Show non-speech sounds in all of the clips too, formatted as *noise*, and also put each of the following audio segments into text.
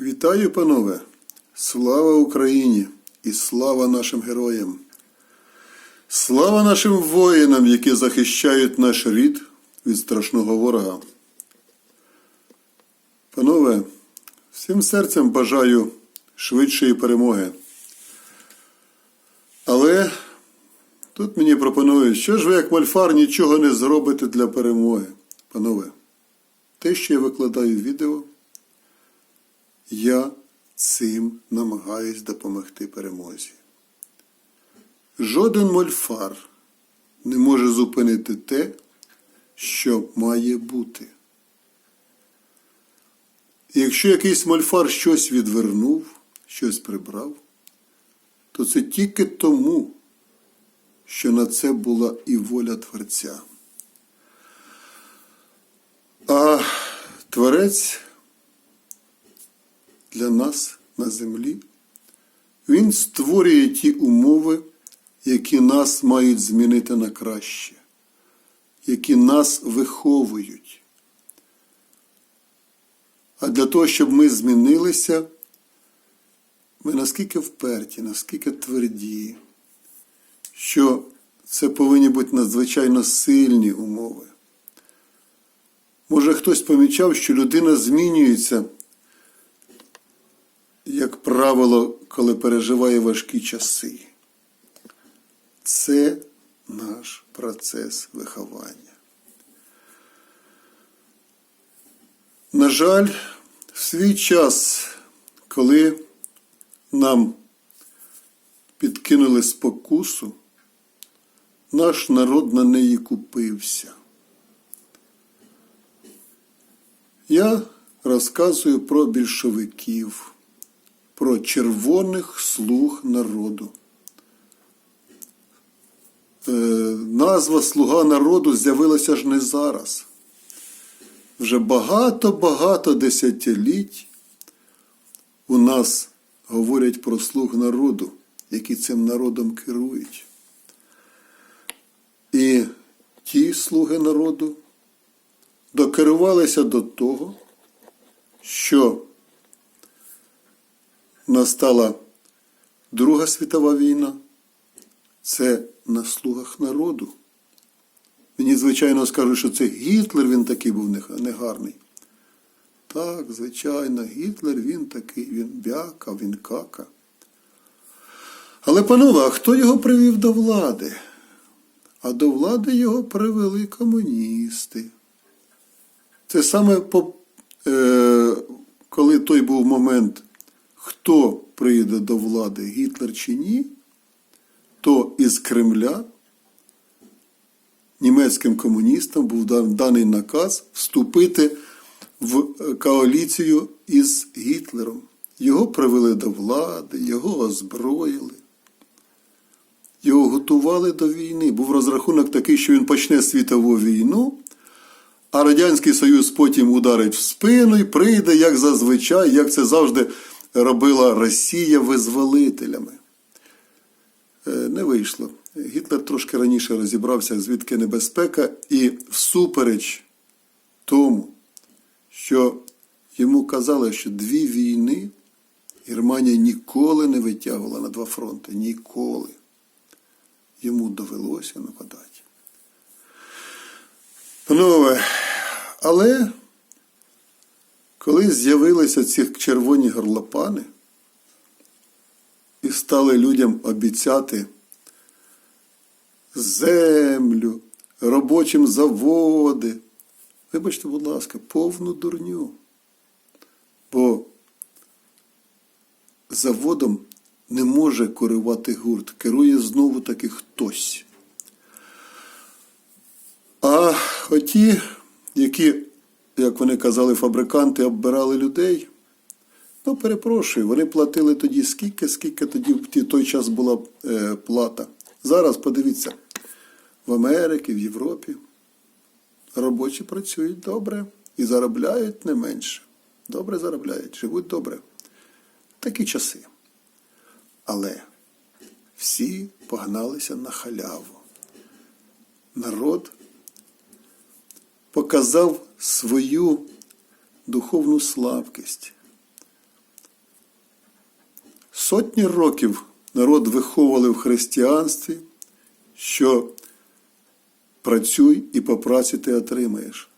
Вітаю, панове! Слава Україні і слава нашим героям! Слава нашим воїнам, які захищають наш рід від страшного ворога. Панове, всім серцем бажаю швидшої перемоги. Але тут мені пропонують, що ж ви, як мольфар, нічого не зробите для перемоги. Панове, те, що я викладаю відео, я цим намагаюсь допомогти перемозі. Жоден мольфар не може зупинити те, що має бути. Якщо якийсь мольфар щось відвернув, щось прибрав, то це тільки тому, що на це була і воля Творця. А Творець для нас на землі, Він створює ті умови, які нас мають змінити на краще, які нас виховують. А для того, щоб ми змінилися, ми наскільки вперті, наскільки тверді, що це повинні бути надзвичайно сильні умови. Може, хтось помічав, що людина змінюється, правило, коли переживає важкі часи. Це наш процес виховання. На жаль, в свій час, коли нам підкинули спокусу, наш народ на неї купився. Я розказую про більшовиків, про червоних слуг народу. Е, назва Слуга народу з'явилася ж не зараз. Вже багато-багато десятиліть у нас говорять про слуг народу, які цим народом керують. І ті слуги народу докерувалися до того, що настала Друга світова війна, це на слугах народу. Мені, звичайно, скажуть, що це Гітлер він такий був негарний. Так, звичайно, Гітлер він такий, він бяка, він кака. Але, панове, а хто його привів до влади? А до влади його привели комуністи. Це саме по, е, коли той був момент, хто прийде до влади, Гітлер чи ні, то із Кремля німецьким комуністам був даний наказ вступити в коаліцію із Гітлером. Його привели до влади, його озброїли. Його готували до війни. Був розрахунок такий, що він почне світову війну, а Радянський Союз потім ударить в спину і прийде, як зазвичай, як це завжди робила Росія визволителями. Е, Не вийшло. Гітлер трошки раніше розібрався, звідки небезпека, і всупереч тому, що йому казали, що дві війни Германія ніколи не витягувала на два фронти. Ніколи. Йому довелося нападати. Панове, але коли з'явилися ці червоні горлопани і стали людям обіцяти землю, робочим заводи, вибачте, будь ласка, повну дурню. Бо заводом не може керувати гурт, керує знову таки хтось. А оті, які, як вони казали, фабриканти оббирали людей, ну, перепрошую, вони платили тоді скільки, скільки тоді в той час була е, плата. Зараз подивіться, в Америці, в Європі робочі працюють добре і заробляють не менше. Добре заробляють, живуть добре. Такі часи. Але всі погналися на халяву. Народ показав свою духовну слабкість, Сотні років народ виховували в християнстві, що працюй і по праці ти отримаєш.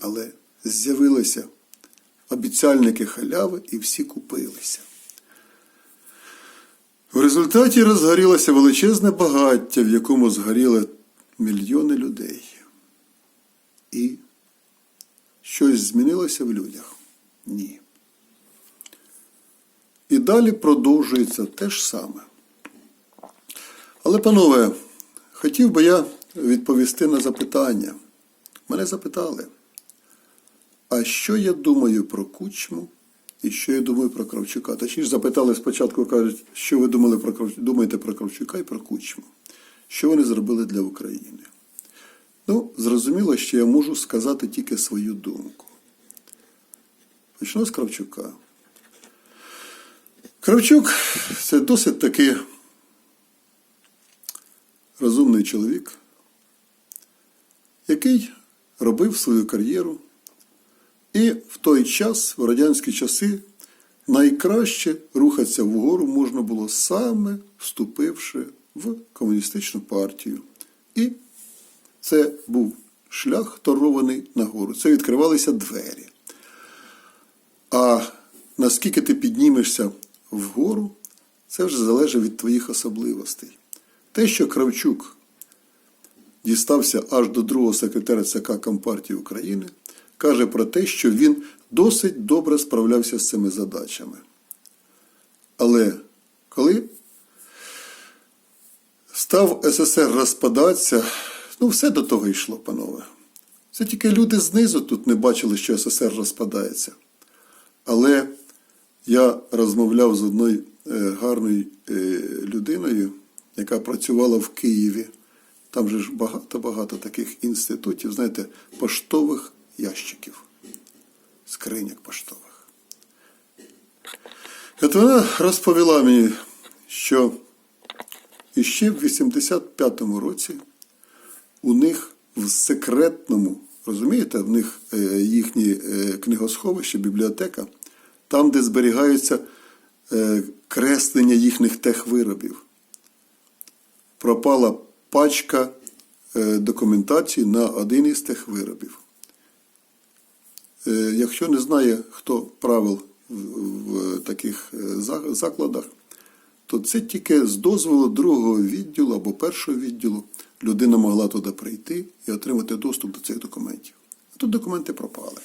Але з'явилися обіцяльники халяви і всі купилися. В результаті розгорілося величезне багаття, в якому згоріли мільйони людей. І щось змінилося в людях? Ні. І далі продовжується те ж саме. Але, панове, хотів би я відповісти на запитання. Мене запитали, а що я думаю про кучму і що я думаю про Кравчука? Точніше, запитали спочатку, кажуть, що ви думали про думаєте про Кравчука і про кучму. Що вони зробили для України? Ну, зрозуміло, що я можу сказати тільки свою думку. Почну з Кравчука. Кравчук це досить таки розумний чоловік, який робив свою кар'єру. І в той час, в радянські часи, найкраще рухатися вгору можна було саме вступивши в комуністичну партію. І це був шлях торований нагору. Це відкривалися двері. А наскільки ти піднімешся вгору, це вже залежить від твоїх особливостей. Те, що Кравчук дістався аж до другого секретаря ЦК Компартії України, каже про те, що він досить добре справлявся з цими задачами. Але коли став СССР розпадатися, ну все до того йшло, панове. Це тільки люди знизу тут не бачили, що СССР розпадається. Але я розмовляв з одною е, гарною е, людиною, яка працювала в Києві. Там же ж багато-багато таких інститутів, знаєте, поштових ящиків, скриньок поштових. От вона розповіла мені, що іще в 85-му році у них в секретному, розумієте, в них е, їхні е, книгосховище, бібліотека, там, де зберігаються е, креслення їхніх техвиробів. Пропала пачка документації на один із тих виробів. Е, Якщо не знає, хто правил в, таких закладах, то це тільки з дозволу другого відділу або першого відділу людина могла туди прийти і отримати доступ до цих документів. А тут документи пропали.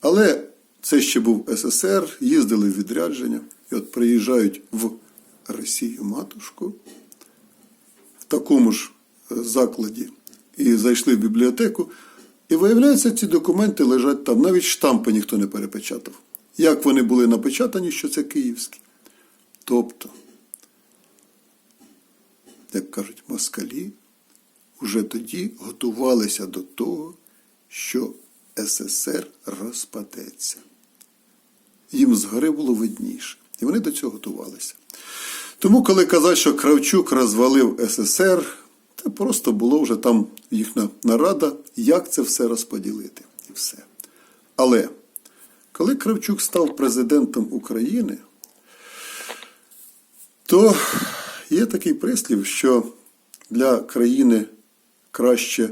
Але це ще був СССР, їздили в відрядження, і от приїжджають в Росію матушку в такому ж е, закладі і зайшли в бібліотеку. І виявляється, ці документи лежать там. Навіть штампи ніхто не перепечатав. Як вони були напечатані, що це київські. Тобто, як кажуть москалі, уже тоді готувалися до того, що СССР розпадеться. Їм згори було видніше. І вони до цього готувалися. Тому, коли казати, що Кравчук розвалив СССР, це просто було вже там їхня нарада, як це все розподілити. І все. Але коли Кравчук став президентом України, то є такий прислів, що для країни краще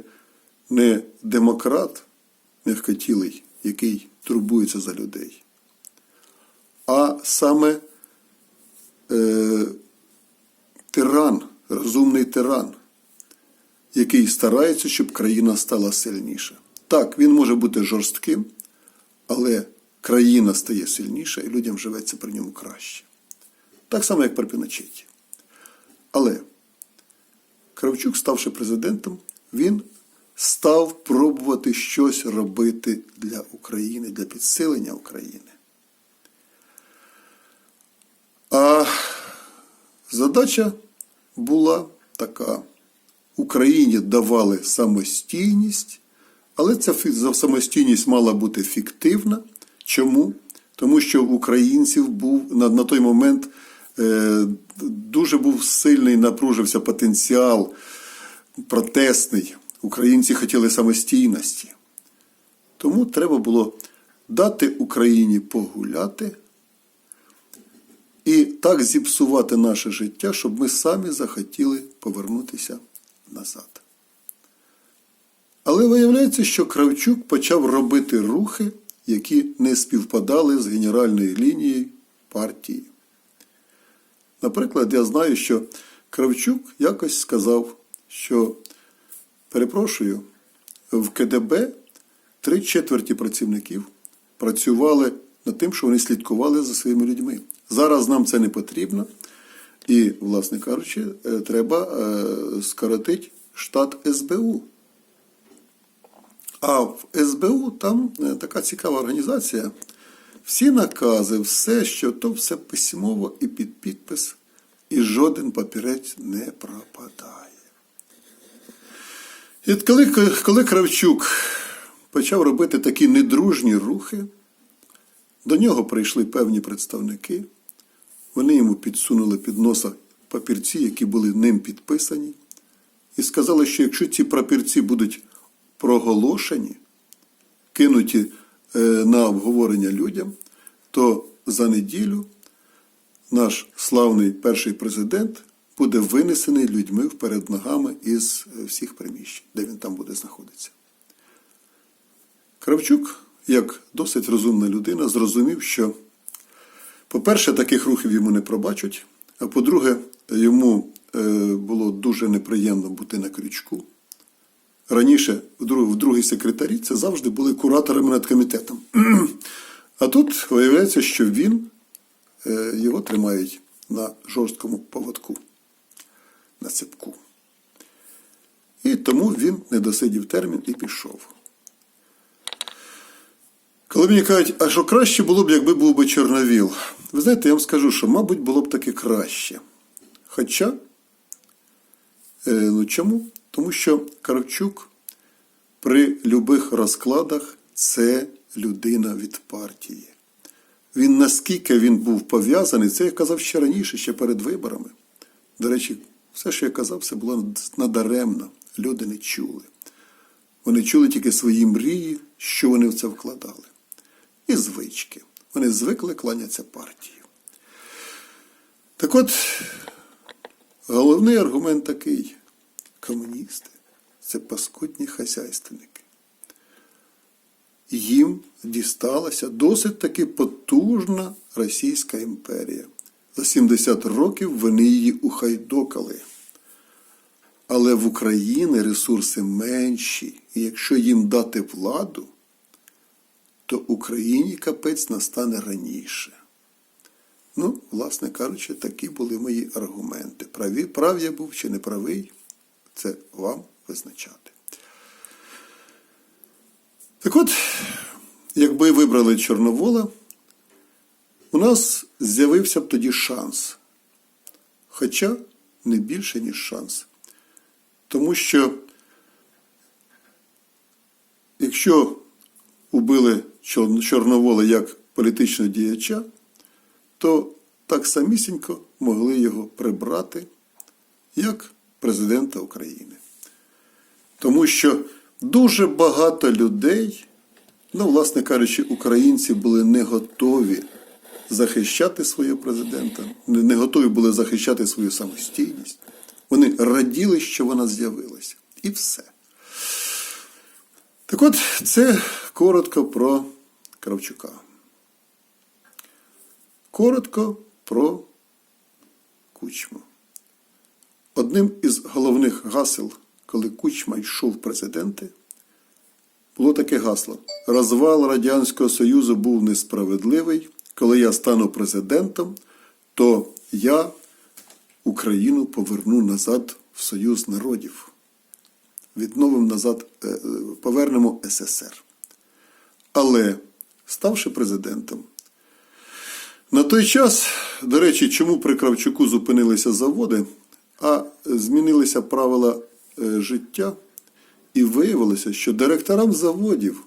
не демократ м'якотілий, який турбується за людей, а саме е, тиран, розумний тиран, який старається, щоб країна стала сильніша. Так, він може бути жорстким, але країна стає сильніша і людям живеться при ньому краще. Так само, як при Піночеті. Але Кравчук, ставши президентом, він став пробувати щось робити для України, для підсилення України. А задача була така: Україні давали самостійність, але ця самостійність мала бути фіктивна. Чому? Тому що українців був на, на той момент дуже був сильний, напружився потенціал протестний. Українці хотіли самостійності. Тому треба було дати Україні погуляти, і так зіпсувати наше життя, щоб ми самі захотіли повернутися назад. Але виявляється, що Кравчук почав робити рухи, які не співпадали з генеральною лінією партії. Наприклад, я знаю, що Кравчук якось сказав, що, перепрошую, в КДБ три четверті працівників працювали над тим, що вони слідкували за своїми людьми. Зараз нам це не потрібно, і, власне кажучи, е, треба е, скоротити штат СБУ. А в СБУ там е, така цікава організація. Всі накази, все, що то все письмово і під підпис, і жоден папірець не пропадає. І коли, коли Кравчук почав робити такі недружні рухи, до нього прийшли певні представники, вони йому підсунули під носа папірці, які були ним підписані, і сказали, що якщо ці папірці будуть проголошені, кинуті на обговорення людям, то за неділю наш славний перший президент буде винесений людьми вперед ногами із е, всіх приміщень, де він там буде знаходитися. Кравчук, як досить розумна людина, зрозумів, що, по-перше, таких рухів йому не пробачать, а по-друге, йому е, було дуже неприємно бути на крючку. Раніше в друг- в другій секретарі це завжди були кураторами над комітетом. *clears throat* А тут виявляється, що він, е, його тримають на жорсткому поводку, на цепку. І тому він не досидів термін і пішов. Коли мені кажуть, а що краще було б, якби був би Чорновіл? Ви знаєте, я вам скажу, що, мабуть, було б таки краще. Хоча, е, ну чому? Тому що Кравчук при любих розкладах це людина від партії. Він наскільки він був пов'язаний, це я казав ще раніше, ще перед виборами. До речі, все, що я казав, все було надаремно. Люди не чули. Вони чули тільки свої мрії, що вони в це вкладали. І звички. Вони звикли кланятися партії. Так от, головний аргумент такий: комуністи це паскудні хазяйственники. Їм дісталася досить таки потужна Російська імперія. За 70 років вони її ухайдокали. Але в Україні ресурси менші, і якщо їм дати владу, то Україні капець настане раніше. Ну, власне кажучи, такі були мої аргументи. Праві, прав я був чи не правий, це вам визначати. Так от, якби вибрали Чорновола, у нас з'явився б тоді шанс. Хоча не більше, ніж шанс. Тому що, якщо убили Чорновола як політичного діяча, то так самісінько могли його прибрати як президента України. Тому що дуже багато людей, ну, власне кажучи, українці були не готові захищати свого президента, не готові були захищати свою самостійність. Вони раділи, що вона з'явилася. І все. Так от, це коротко про Кравчука. Коротко про Кучму. Одним із головних гасел, коли Кучма йшов президенти, було таке гасло: розвал Радянського Союзу був несправедливий. Коли я стану президентом, то я Україну поверну назад в Союз народів. Відновимо назад, е, е, повернемо СССР. Але, ставши президентом, на той час, до речі, чому при Кравчуку зупинилися заводи, а змінилися правила е, життя, і виявилося, що директорам заводів,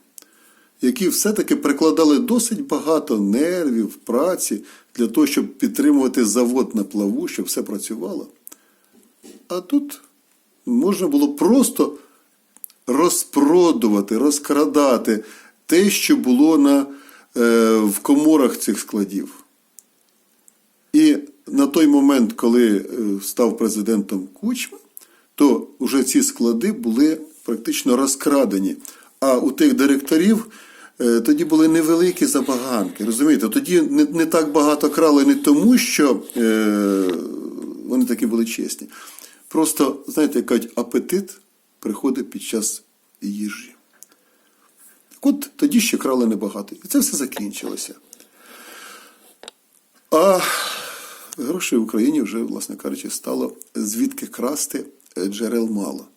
які все-таки прикладали досить багато нервів, праці для того, щоб підтримувати завод на плаву, щоб все працювало. А тут можна було просто розпродувати, розкрадати те, що було на, е, в коморах цих складів. І на той момент, коли е, став президентом Кучма, то вже ці склади були практично розкрадені. А у тих директорів е, тоді були невеликі забаганки. Розумієте, тоді не, не так багато крали не тому, що е, вони такі були чесні. Просто, знаєте, кажуть, апетит приходить під час їжі. От тоді ще крали небагато. І це все закінчилося. А грошей в Україні вже, власне кажучи, стало звідки красти е, джерел мало.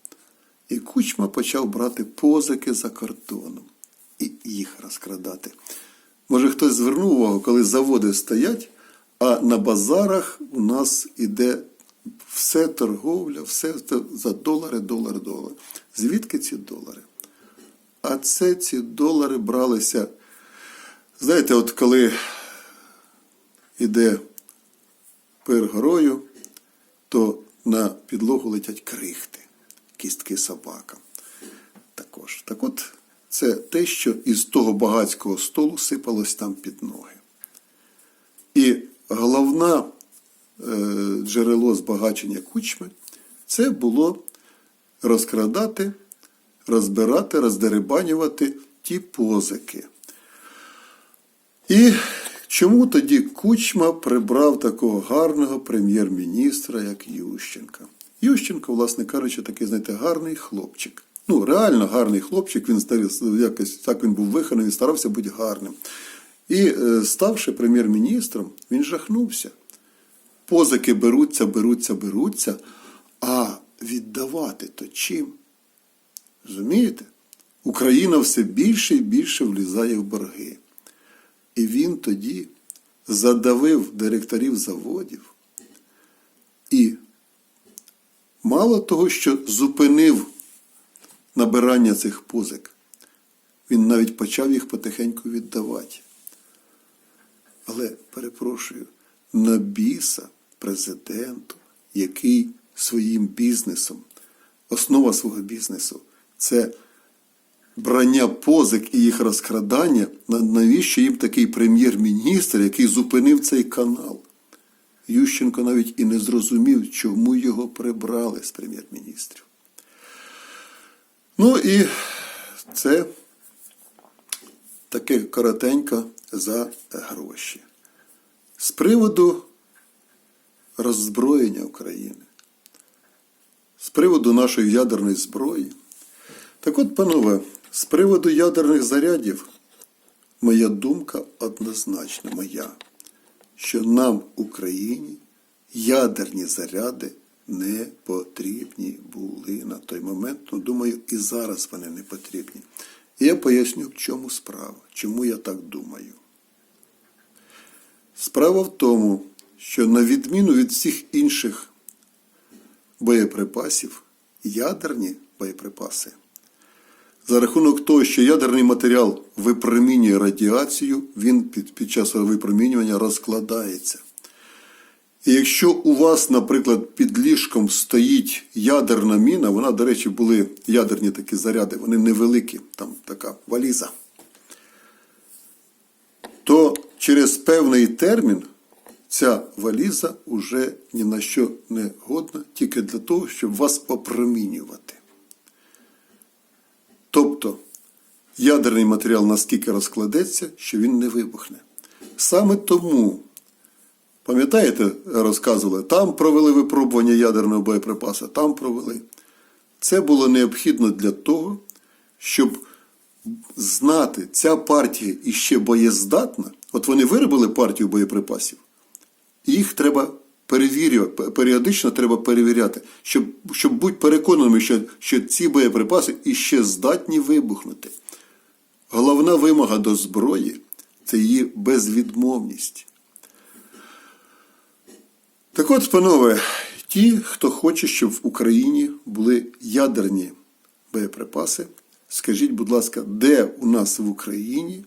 І Кучма почав брати позики за кордоном і їх розкрадати. Може, хтось звернув увагу, коли заводи стоять, а на базарах у нас іде все торговля, все за долари, долар, долар. Звідки ці долари? А це ці долари бралися. Знаєте, от коли іде горою, то на підлогу летять крихти, кістки собакам. Також. Так от, це те, що із того багатського столу сипалось там під ноги. І головне джерело збагачення кучми це було розкрадати, розбирати, роздерибанювати ті позики. І чому тоді Кучма прибрав такого гарного прем'єр-міністра, як Ющенка? Ющенко, власне кажучи, такий, знаєте, гарний хлопчик. Ну, реально гарний хлопчик, він стар- якось так він був вихований, старався бути гарним. І е, ставши прем'єр-міністром, він жахнувся. Позики беруться, беруться, беруться, а віддавати то чим? Розумієте? Україна все більше і більше влізає в борги. І він тоді задавив директорів заводів і мало того, що зупинив набирання цих позик, він навіть почав їх потихеньку віддавати. Але, перепрошую, на біса президенту, який своїм бізнесом, основа свого бізнесу це брання позик і їх розкрадання, навіщо їм такий прем'єр-міністр, який зупинив цей канал? Ющенко навіть і не зрозумів, чому його прибрали з прем'єр-міністрів. Ну і це таке коротенько за гроші. З приводу роззброєння України, з приводу нашої ядерної зброї. Так от, панове, з приводу ядерних зарядів, моя думка однозначна моя, що нам, Україні, ядерні заряди не потрібні були на той момент. Ну, думаю, і зараз вони не потрібні. І я поясню, в чому справа, чому я так думаю. Справа в тому, що на відміну від всіх інших боєприпасів, ядерні боєприпаси, за рахунок того, що ядерний матеріал випромінює радіацію, він під, під час випромінювання розкладається. І якщо у вас, наприклад, під ліжком стоїть ядерна міна, вона, до речі, були ядерні такі заряди, вони невеликі, там така валіза, то через певний термін ця валіза уже ні на що не годна, тільки для того, щоб вас опромінювати. Тобто ядерний матеріал наскільки розкладеться, що він не вибухне. Саме тому, пам'ятаєте, розказували, там провели випробування ядерного боєприпасу, там провели. Це було необхідно для того, щоб знати, ця партія іще боєздатна. От вони виробили партію боєприпасів, їх треба перевірювати, періодично треба перевіряти, щоб, щоб бути переконаними, що, що ці боєприпаси іще здатні вибухнути. Головна вимога до зброї це її безвідмовність. Так от, панове, ті, хто хоче, щоб в Україні були ядерні боєприпаси, скажіть, будь ласка, де у нас в Україні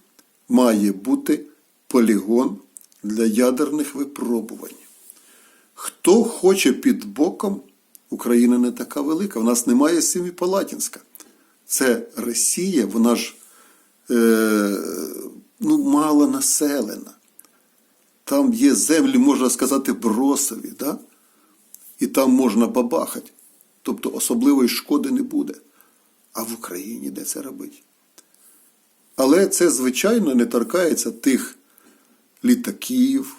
має бути полігон для ядерних випробувань? Хто хоче під боком, Україна не така велика, в нас немає Семіпалатінська. Це Росія, вона ж е, ну, мало населена. Там є землі, можна сказати, бросові, да? і там можна бабахати. Тобто особливої шкоди не буде. А в Україні де це робить? Але це, звичайно, не торкається тих літаків,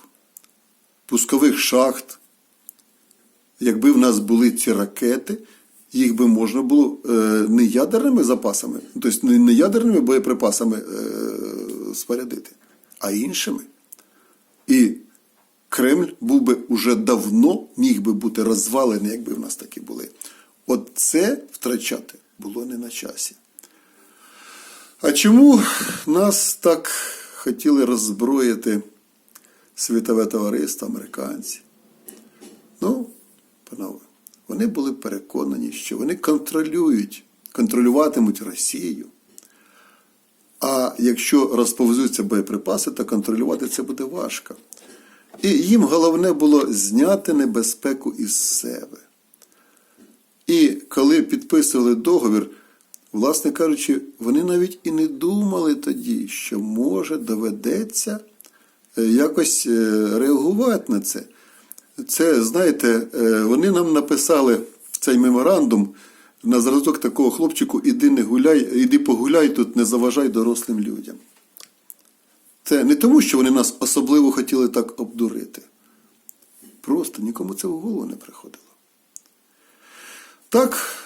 пускових шахт. Якби в нас були ці ракети, їх би можна було е, не ядерними запасами, тобто не, ядерними боєприпасами е, спорядити, а іншими. І Кремль був би уже давно міг би бути розвалений, якби в нас такі були. От це втрачати було не на часі. А чому нас так хотіли роззброїти світове товариство, американці? Ну, панове, вони були переконані, що вони контролюють, контролюватимуть Росію. А якщо розповзуться боєприпаси, то контролювати це буде важко. І їм головне було зняти небезпеку із себе. І коли підписували договір, власне кажучи, вони навіть і не думали тоді, що може доведеться е, якось е, реагувати на це. Це, знаєте, е, вони нам написали цей меморандум на зразок такого хлопчику, іди не гуляй, іди погуляй тут, не заважай дорослим людям. Це не тому, що вони нас особливо хотіли так обдурити. Просто нікому це в голову не приходило. Так,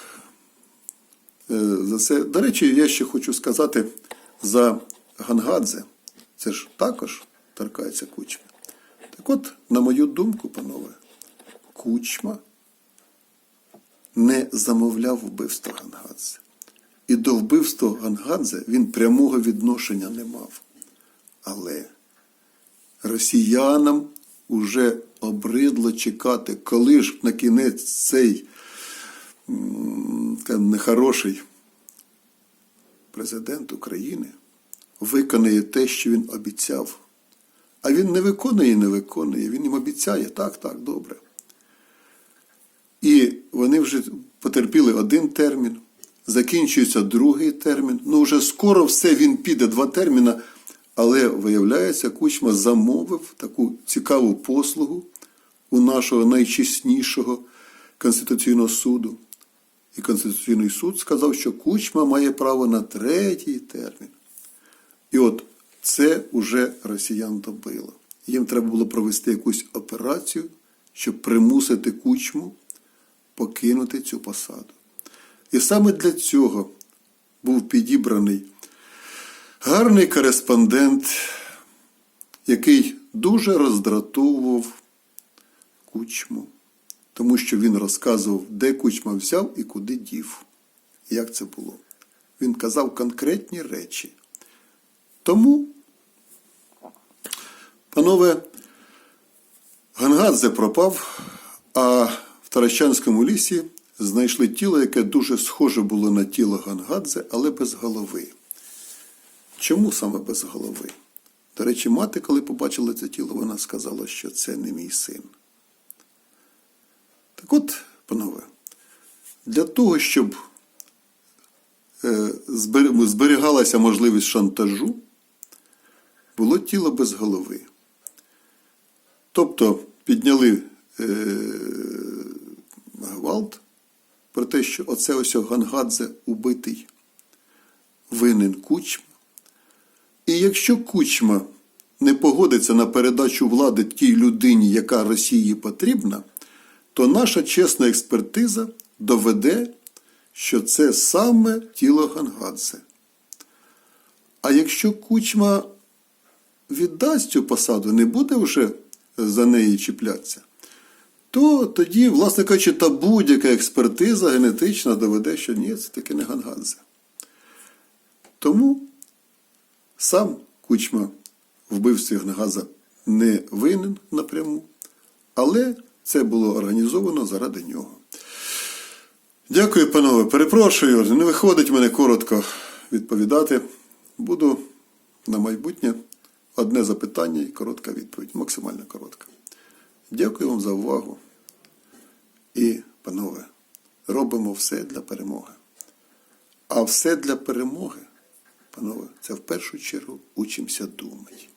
е, за це. До речі, я ще хочу сказати за Гангадзе. Це ж також торкається кучми. Так от, на мою думку, панове, кучма не замовляв вбивство Гангадзе. І до вбивства Гангадзе він прямого відношення не мав. Але росіянам уже обридло чекати, коли ж на кінець цей нехороший президент України виконає те, що він обіцяв. А він не виконує не виконує. Він їм обіцяє, так, так, добре. І вони вже потерпіли один термін, закінчується другий термін. Ну, вже скоро все він піде два терміна, але виявляється, Кучма замовив таку цікаву послугу у нашого найчеснішого Конституційного суду. І Конституційний суд сказав, що Кучма має право на третій термін. І от це вже росіян добило. Їм треба було провести якусь операцію, щоб примусити кучму покинути цю посаду. І саме для цього був підібраний гарний кореспондент, який дуже роздратовував кучму, тому що він розказував, де кучма взяв і куди дів. Як це було. Він казав конкретні речі. Тому, панове, Гангадзе пропав, а в Таращанському лісі знайшли тіло, яке дуже схоже було на тіло Гангадзе, але без голови. Чому саме без голови? До речі, мати, коли побачила це тіло, вона сказала, що це не мій син. Так от, панове, для того, щоб е, зберігалася можливість шантажу, було тіло без голови. Тобто підняли е, гвалт про те, що оце ось Гангадзе убитий винен Кучма. І якщо Кучма не погодиться на передачу влади тій людині, яка Росії потрібна, то наша чесна експертиза доведе, що це саме тіло Гангадзе. А якщо Кучма віддасть цю посаду, не буде вже за неї чіплятися, то тоді, власне кажучи, та будь-яка експертиза генетична доведе, що ні, це таки не Гангадзе. Тому сам Кучма вбивстві Гангадзе не винен напряму, але це було організовано заради нього. Дякую, панове. Перепрошую, не виходить мене коротко відповідати. Буду на майбутнє одне запитання і коротка відповідь, максимально коротка. Дякую вам за увагу. І, панове, робимо все для перемоги. А все для перемоги, панове, це в першу чергу учимося думати.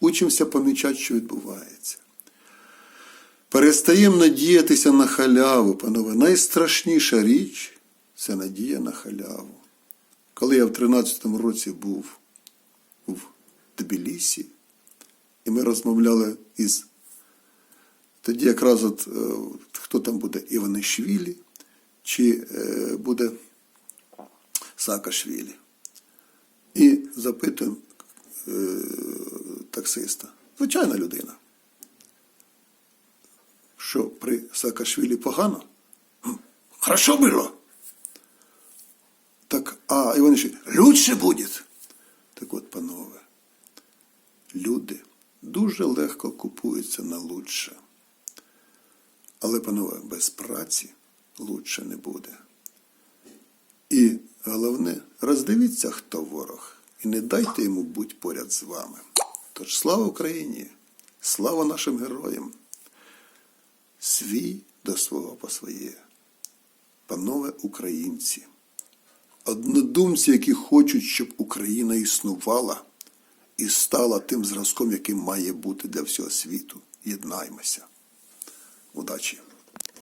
учимося помічати, що відбувається. Перестаємо надіятися на халяву, панове. Найстрашніша річ це надія на халяву. Коли я в 13-му році був Тбілісі, і ми розмовляли із тоді якраз от, е, хто там буде Іванишвілі, чи е, буде Саакашвілі. І запитуємо е, таксиста. Звичайна людина. Що при Саакашвілі погано? Хорошо було. Так, а Іванишвілі, лучше буде. Так от, панове, люди дуже легко купуються на лучше. Але, панове, без праці лучше не буде. І головне, роздивіться, хто ворог, і не дайте йому бути поряд з вами. Тож слава Україні! Слава нашим героям! Свій до свого по своє. Панове українці, однодумці, які хочуть, щоб Україна існувала і стала тим зразком, яким має бути для всього світу. Єднаймося. Удачі!